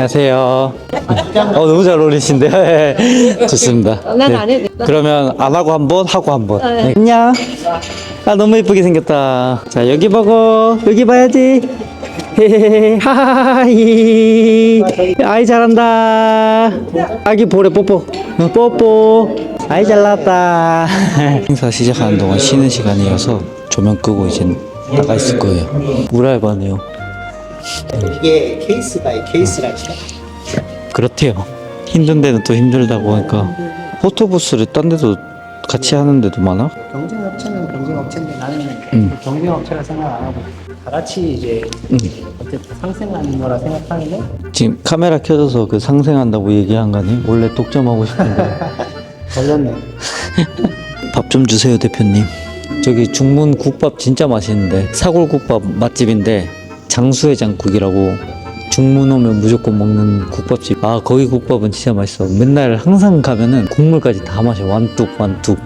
안녕하세요. 어, 너무 잘 어울리신데. 좋습니다. 난 안 해도 돼. 그러면 안 하고 한 번, 하고 한 번. 네. 안녕. 아, 너무 예쁘게 생겼다. 자, 여기 보고, 여기 봐야지. 헤헤헤, 하하하이. 아이, 잘한다. 아기 볼에 뽀뽀. 응, 뽀뽀. 아이, 잘 나왔다. 행사 시작하는 동안 쉬는 시간이어서 조명 끄고 이제 나가 있을 거예요. 물알바네요. 이게 케이스 바이 케이스랄까? 그렇대요. 힘든 데는 또 힘들다고 하니까 포토부스를 딴 데도 같이 하는 데도 많아? 경쟁 업체는 경쟁 업체인데 나는 음. 경쟁 업체라 생각 안 하고 다 같이 이제 어쨌든 상생하는 거라 생각하는데 지금 카메라 켜져서 그 상생한다고 얘기한 거니? 원래 독점하고 싶은데 걸렸네. 밥 좀 주세요 대표님. 저기 중문 국밥 진짜 맛있는데 사골 국밥 맛집인데 장수의 장국이라고 중문 오면 무조건 먹는 국밥집. 아 거기 국밥은 진짜 맛있어. 맨날 항상 가면은 국물까지 다 마셔 완뚝 완뚝.